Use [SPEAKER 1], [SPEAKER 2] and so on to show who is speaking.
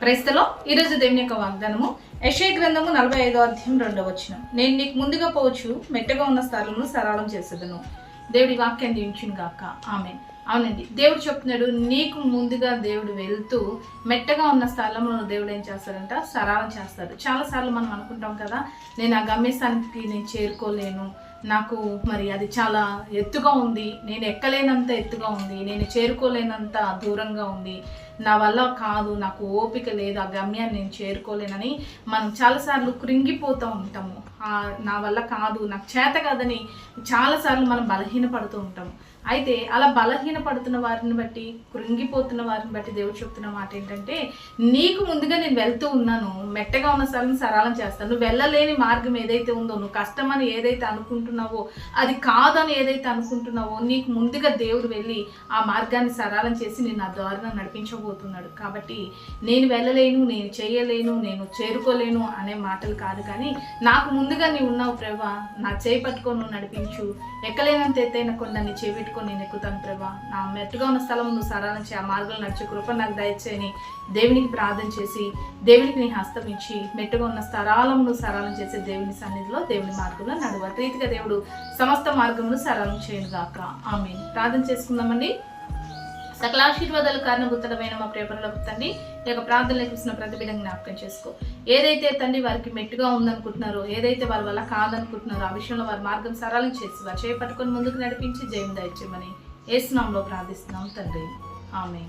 [SPEAKER 1] క్రైస్తలో ఈరోజు దేవుని యొక్క వాగ్దానము యశయ గ్రంథము నలభై ఐదో అధ్యాయం రెండవ వచ్చిన నేను నీకు ముందుగా పోవచ్చు మెట్టగా ఉన్న స్థలమును సరళం చేసేదను. దేవుడి వాక్యం దీవించును గాక. ఆమె అవునండి. దేవుడు చెప్తున్నాడు నీకు ముందుగా దేవుడు వెళ్తూ మెట్టగా ఉన్న స్థలంలో దేవుడు ఏం చేస్తాడంట? సరళం చేస్తాడు. చాలాసార్లు మనం అనుకుంటాం కదా నేను ఆ గమ్యస్థానికి నేను చేరుకోలేను నాకు మరి అది చాలా ఎత్తుగా ఉంది. నేను ఎక్కలేనంత ఎత్తుగా ఉంది. నేను చేరుకోలేనంత దూరంగా ఉంది. నా వల్ల కాదు నాకు ఓపిక లేదు ఆ గమ్యాన్ని నేను చేరుకోలేనని మనం చాలాసార్లు కృంగిపోతూ ఉంటాము. నా వల్ల కాదు నాకు చేత కాదని చాలాసార్లు మనం బలహీనపడుతూ ఉంటాము. అయితే అలా బలహీనపడుతున్న వారిని బట్టి కృంగిపోతున్న వారిని బట్టి దేవుడు చెప్తున్న మాట ఏంటంటే నీకు ముందుగా నేను వెళ్తూ ఉన్నాను మెట్టగా ఉన్న స్థలం సరళం చేస్తాను నువ్వు వెళ్ళలేని మార్గం ఏదైతే ఉందో నువ్వు కష్టమని ఏదైతే అనుకుంటున్నావో అది కాదని ఏదైతే అనుకుంటున్నావో నీకు ముందుగా దేవుడు వెళ్ళి ఆ మార్గాన్ని సరళం చేసి నేను ఆ దారిన నడిపించబోతున్నాడు. కాబట్టి నేను వెళ్ళలేను నేను చేయలేను నేను చేరుకోలేను అనే మాటలు కాదు కానీ నాకు ముందుగా నీవు ఉన్నావు ప్రభా. నా చేయి పట్టుకొని నువ్వు నడిపించు. ఎక్కలేనంత ఎత్తైన కొండని చేపెట్టుకొని నేను ఎక్కుతాను ప్రభా. నా మెట్టుగా ఉన్న స్థలం నువ్వు సరాలించి ఆ మార్గంలో నడిచే కృప నాకు దయచేయని దేవునికి ప్రార్థన చేసి దేవునికి నీ హస్తం ఇచ్చి మెట్టుగా ఉన్న స్థలాలను నువ్వు సరళం చేసే దేవుని సన్నిధిలో దేవుని మార్గంలో నడువ. రీతిగా దేవుడు సమస్త మార్గమును సరళం చేయను గాక ఆమె ప్రార్థన చేసుకుందామండి. సకల ఆశీర్వాదాలు కారణభూతమైన మా ప్రేమలో తండ్రి ఈ యొక్క ప్రార్థనలు చూసిన ప్రతి జ్ఞాపకం చేసుకో. ఏదైతే తండ్రి వారికి మెట్టుగా ఉందనుకుంటున్నారో ఏదైతే వారి వల్ల కాదనుకుంటున్నారో ఆ విషయంలో వారి మార్గం సరళం చేసి వారు చేపట్టుకొని ముందుకు నడిపించి జయం దయచేయమని ఏసునాంలో ప్రార్థిస్తున్నాం తండ్రి. ఆమె